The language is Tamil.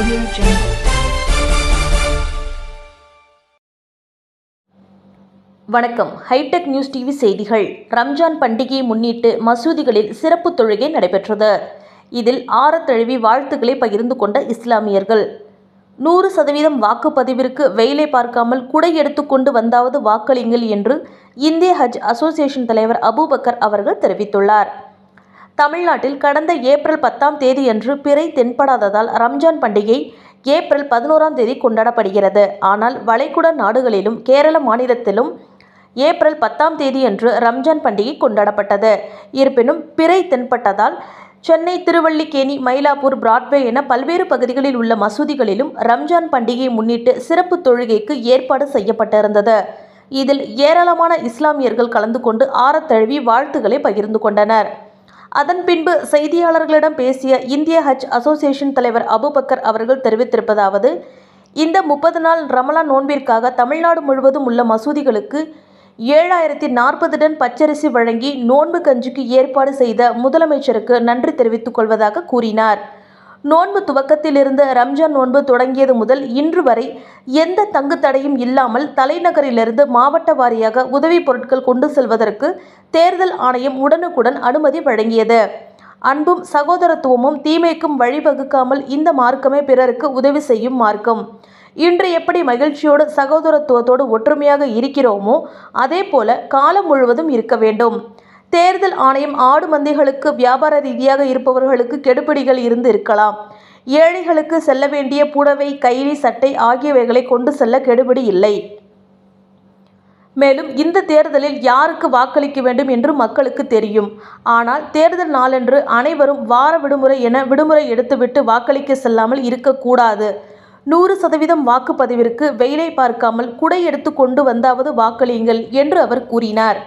Audio Jungle. வணக்கம். ஹைடெக் நியூஸ் டிவி செய்திகள். ரம்ஜான் பண்டிகையை முன்னிட்டு மசூதிகளில் சிறப்பு தொழுகை நடைபெற்றது. இதில் ஆரத்தழுவி வாழ்த்துக்களை பகிர்ந்து கொண்ட இஸ்லாமியர்கள். நூறு சதவீதம் வாக்குப்பதிவிற்கு வெயிலை பார்க்காமல் குடை எடுத்துக்கொண்டு வந்தாவது வாக்களிங்கள் என்று இந்திய ஹஜ் அசோசியேஷன் தலைவர் அபூபக்கர் அவர்கள் தெரிவித்துள்ளார். தமிழ்நாட்டில் கடந்த ஏப்ரல் பத்தாம் தேதியன்று பிறை தென்படாததால் ரம்ஜான் பண்டிகை ஏப்ரல் பதினோராம் தேதி கொண்டாடப்படுகிறது. ஆனால் வளைகுடா நாடுகளிலும் கேரள மாநிலத்திலும் ஏப்ரல் பத்தாம் தேதியன்று ரம்ஜான் பண்டிகை கொண்டாடப்பட்டது. இருப்பினும் பிறை தென்பட்டதால் சென்னை திருவள்ளிக்கேணி மயிலாப்பூர் பிராட்வே என பல்வேறு பகுதிகளில் உள்ள மசூதிகளிலும் ரம்ஜான் பண்டிகையை முன்னிட்டு சிறப்பு தொழுகைக்கு ஏற்பாடு செய்யப்பட்டிருந்தது. இதில் ஏராளமான இஸ்லாமியர்கள் கலந்து கொண்டு ஆரத்தழுவி வாழ்த்துக்களை பகிர்ந்து கொண்டனர். அதன் பின்பு செய்தியாளர்களிடம் பேசிய இந்திய ஹஜ் அசோசியேஷன் தலைவர் அபுபக்கர் அவர்கள் தெரிவித்திருப்பதாவது இந்த முப்பது நாள் ரமலான் நோன்பிற்காக தமிழ்நாடு முழுவதும் உள்ள மசூதிகளுக்கு ஏழாயிரத்தி நாற்பது டன் பச்சரிசி வழங்கி நோன்பு கஞ்சிக்கு ஏற்பாடு செய்த முதலமைச்சருக்கு நன்றி தெரிவித்துக் கொள்வதாக கூறினார். நோன்பு துவக்கத்திலிருந்து ரம்ஜான் நோன்பு தொடங்கியது முதல் இன்று வரை எந்த தங்கு தடையும் இல்லாமல் தலைநகரிலிருந்து மாவட்ட வாரியாக உதவிப் பொருட்கள் கொண்டு செல்வதற்கு தேர்தல் ஆணையம் உடனுக்குடன் அனுமதி வழங்கியது. அன்பும் சகோதரத்துவமும் தீமைக்கும் வழிவகுக்காமல் இந்த மார்க்கமே பிறருக்கு உதவி செய்யும் மார்க்கம். இன்று எப்படி மகிழ்ச்சியோடு சகோதரத்துவத்தோடு ஒற்றுமையாக இருக்கிறோமோ அதே போல காலம் முழுவதும் இருக்க வேண்டும். தேர்தல் ஆணையம் ஆடு மந்தைகளுக்கு வியாபார ரீதியாக இருப்பவர்களுக்கு கெடுபிடிகள் இருந்து இருக்கலாம் ஏழைகளுக்கு செல்ல வேண்டிய புடவை கைலி சட்டை ஆகியவைகளை கொண்டு செல்ல கெடுபிடி இல்லை. மேலும் இந்த தேர்தலில் யாருக்கு வாக்களிக்க வேண்டும் என்று மக்களுக்கு தெரியும். ஆனால் தேர்தல் நாளன்று அனைவரும் வார விடுமுறை என விடுமுறை எடுத்துவிட்டு வாக்களிக்க செல்லாமல் இருக்கக்கூடாது. நூறு சதவீதம் வாக்குப்பதிவிற்கு வெயிலை பார்க்காமல் குடை எடுத்து கொண்டு வந்தாவது வாக்களியுங்கள் என்று அவர் கூறினார்.